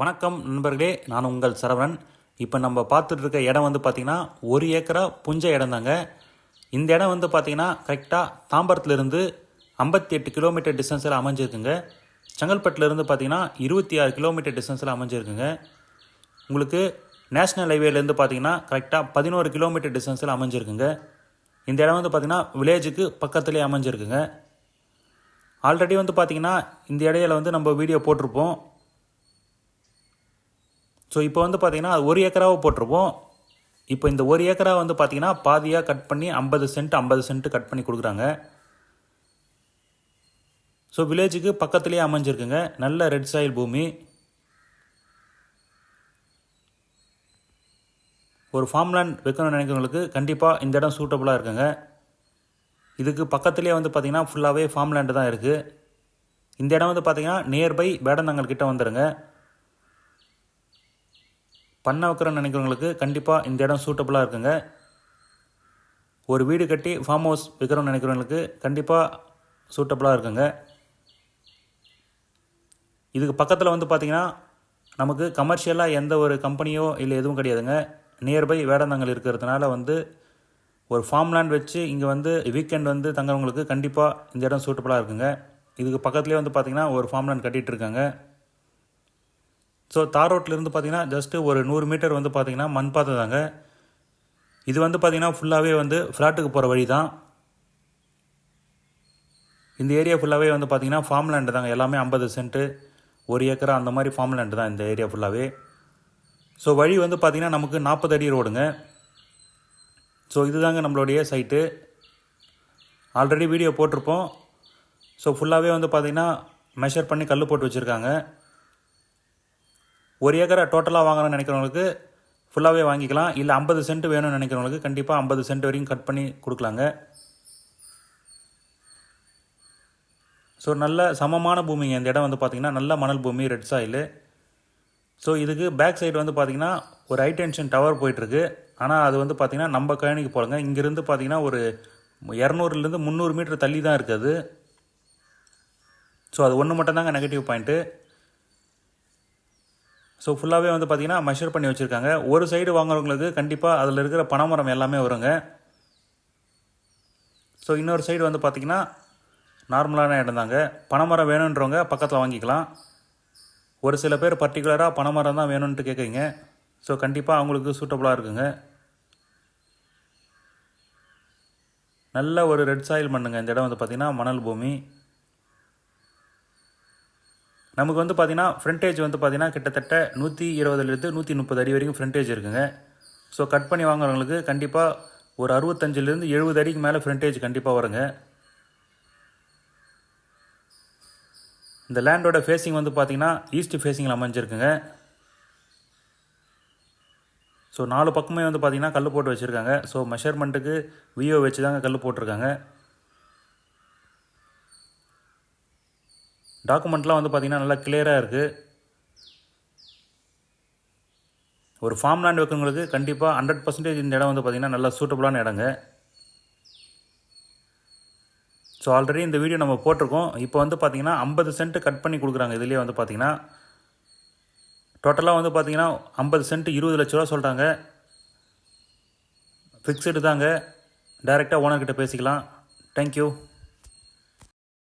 வணக்கம் நண்பர்களே நான் உங்கள் சரவணன். இப்போ நம்ம பார்த்துட்டு இருக்க இடம் வந்து பார்த்திங்கன்னா ஒரு ஏக்கரா புஞ்ச இடம் தாங்க இந்த இடம் வந்து பார்த்திங்கன்னா கரெக்டாக தாம்பரத்துலேருந்து ஐம்பத்தி எட்டு கிலோமீட்டர் டிஸ்டன்ஸில் அமைஞ்சிருக்குங்க. செங்கல்பட்டுலேருந்து பார்த்திங்கன்னா இருபத்தி ஆறு கிலோமீட்டர் டிஸ்டன்ஸில் அமைஞ்சிருக்குங்க. உங்களுக்கு நேஷ்னல் ஹைவேலேருந்து பார்த்தீங்கன்னா கரெக்டாக பதினோரு கிலோமீட்டர் டிஸ்டன்ஸில் அமைஞ்சிருக்குங்க. இந்த இடம் வந்து பார்த்திங்கன்னா வில்லேஜுக்கு பக்கத்துலேயே அமைஞ்சிருக்குங்க. ஆல்ரெடி வந்து பார்த்திங்கன்னா இந்த இடையில வந்து நம்ம வீடியோ போட்டிருப்போம். ஸோ இப்போ வந்து பார்த்தீங்கன்னா ஒரு ஏக்கராவை போட்டிருப்போம். இப்போ இந்த ஒரு ஏக்கரா வந்து பார்த்தீங்கன்னா பாதியாக கட் பண்ணி ஐம்பது சென்ட் ஐம்பது சென்ட் கட் பண்ணி கொடுக்குறாங்க. ஸோ வில்லேஜுக்கு பக்கத்துலேயே அமைஞ்சிருக்குங்க. நல்ல ரெட் சாயில் பூமி. ஒரு ஃபார்ம்லேண்ட் வைக்கணும்னு நினைக்கிறவங்களுக்கு கண்டிப்பாக இந்த இடம் சூட்டபுளாக இருக்குங்க. இதுக்கு பக்கத்துலேயே வந்து பார்த்திங்கன்னா ஃபுல்லாகவே ஃபார்ம்லேண்டு தான் இருக்குது இந்த இடம் வந்து பார்த்தீங்கன்னா நியர்பை வேடந்தாங்கல் கிட்டே வந்துடுங்க பண்ண வைக்கிறோன்னு நினைக்கிறவங்களுக்கு கண்டிப்பாக இந்த இடம் சூட்டபுளாக இருக்குங்க. ஒரு வீடு கட்டி ஃபார்ம் ஹவுஸ் வைக்கிறோம்னு நினைக்கிறவங்களுக்கு கண்டிப்பாக சூட்டபுளாக இருக்குங்க. இதுக்கு பக்கத்தில் வந்து பார்த்திங்கன்னா நமக்கு கமர்ஷியலாக எந்த ஒரு கம்பெனியோ இல்லை எதுவும் கிடையாதுங்க. நியர்பை வேடந்தாங்கல் இருக்கிறதுனால வந்து ஒரு ஃபார்ம் லேண்ட் வச்சு இங்கே வந்து வீக்கெண்ட் வந்து தங்குறவங்களுக்கு கண்டிப்பாக இந்த இடம் சூட்டபுளாக இருக்குங்க. இதுக்கு பக்கத்துலேயே வந்து பார்த்திங்கன்னா ஒரு ஃபார்ம் லேண்ட் கட்டிகிட்டு இருக்காங்க. ஸோ தார் ரோட்லேருந்து பார்த்தீங்கன்னா ஜஸ்ட்டு ஒரு நூறு மீட்டர் வந்து பார்த்தீங்கன்னா மண் பாதை தாங்க. இது வந்து பார்த்தீங்கன்னா ஃபுல்லாகவே வந்து ஃப்ளாட்டுக்கு போகிற வழி தான் இந்த ஏரியா ஃபுல்லாகவே வந்து பார்த்தீங்கன்னா ஃபார்ம் லேண்டு தாங்க. எல்லாமே ஐம்பது சென்ட்டு ஒரு ஏக்கரா அந்த மாதிரி ஃபார்ம் லேண்டு தான் இந்த ஏரியா ஃபுல்லாகவே ஸோ வழி வந்து பார்த்தீங்கன்னா நமக்கு நாற்பது அடி ரோடுங்க ஸோ இதுதாங்க நம்மளுடைய சைட்டு ஆல்ரெடி வீடியோ போட்டிருப்போம். ஸோ ஃபுல்லாகவே வந்து பார்த்திங்கன்னா மெஷர் பண்ணி கல் போட்டு வச்சுருக்காங்க. ஒரு ஏக்கரை டோட்டலாக வாங்கணும்னு நினைக்கிறவங்களுக்கு ஃபுல்லாகவே வாங்கிக்கலாம். இல்லை ஐம்பது சென்ட் வேணும்னு நினைக்கிறவங்களுக்கு கண்டிப்பாக ஐம்பது சென்ட் வரைக்கும் கட் பண்ணி கொடுக்கலாங்க. ஸோ நல்ல சமமான பூமிங்க. இந்த இடம் வந்து பார்த்திங்கன்னா நல்ல மணல் பூமி ரெட் சாயில் ஸோ இதுக்கு பேக் சைடு வந்து பார்த்திங்கன்னா ஒரு ஹை டென்ஷன் டவர் போயிட்டுருக்கு. ஆனால் அது வந்து பார்த்திங்கன்னா நம்ம கழனிக்கு போகலங்க இங்கேருந்து பார்த்திங்கன்னா ஒரு இரநூறுலேருந்து முந்நூறு மீட்டர் தள்ளி தான் இருக்குது. ஸோ அது ஒன்று மட்டும்தாங்க நெகட்டிவ் பாயிண்ட்டு ஸோ ஃபுல்லாகவே வந்து பார்த்திங்கன்னா மெஷர் பண்ணி வச்சுருக்காங்க. ஒரு சைடு வாங்குறவங்களுக்கு கண்டிப்பாக அதில் இருக்கிற பனைமரம் எல்லாமே வருங்க. ஸோ இன்னொரு சைடு வந்து பார்த்திங்கன்னா நார்மலான இடம் தாங்க. பனைமரம் வேணுன்றவங்க பக்கத்தில் வாங்கிக்கலாம். ஒரு சில பேர் பர்டிகுலராக பனைமரம் தான் வேணும்ன்ட்டு கேட்குறீங்க ஸோ கண்டிப்பாக அவங்களுக்கு சூட்டபுளாக இருக்குங்க. நல்ல ஒரு ரெட் சாயில் மண்ணுங்க இந்த இடம் வந்து பார்த்திங்கன்னா மணல் பூமி. நமக்கு வந்து பார்த்திங்கன்னா ஃப்ரண்டேஜ் வந்து பார்த்தீங்கன்னா கிட்டத்தட்ட நூற்றி இருபதுலேருந்து நூற்றி முப்பது அடி வரைக்கும் ஃப்ரண்டேஜ் இருக்குங்க. ஸோ கட் பண்ணி வாங்குறவங்களுக்கு கண்டிப்பாக ஒரு அறுபத்தஞ்சிலேருந்து எழுபது அடிக்கு மேலே ஃப்ரண்டேஜ் கண்டிப்பாக வருங்க. இந்த லேண்டோட ஃபேஸிங் வந்து பார்த்தீங்கன்னா ஈஸ்ட் ஃபேஸிங்கில் அமைஞ்சிருக்குங்க. ஸோ நாலு பக்கமே வந்து பார்த்தீங்கன்னா கல் போட்டு வச்சுருக்காங்க. ஸோ மெஷர்மெண்ட்டுக்கு விஓ வச்சு தாங்க கல் போட்டிருக்காங்க. டாக்குமெண்ட்லாம் வந்து பார்த்திங்கன்னா நல்லா கிளியராக இருக்குது ஒரு ஃபார்ம் லேண்ட் வைக்கிறவங்களுக்கு கண்டிப்பாக ஹண்ட்ரட் பர்சன்டேஜ் இந்த இடம் வந்து பார்த்திங்கன்னா நல்லா சூட்டபுளான இடங்க. ஸோ ஆல்ரெடி இந்த வீடியோ நம்ம போட்டிருக்கோம். இப்போ வந்து பார்த்திங்கன்னா ஐம்பது சென்ட் கட் பண்ணி கொடுக்குறாங்க. இதுலேயே வந்து பார்த்திங்கன்னா டோட்டலாக வந்து பார்த்திங்கன்னா ஐம்பது சென்ட் இருபது லட்ச ரூபா சொல்கிறாங்க ஃபிக்ஸடு தாங்க. டைரெக்டாக ஓனர்கிட்ட பேசிக்கலாம். தேங்க்யூ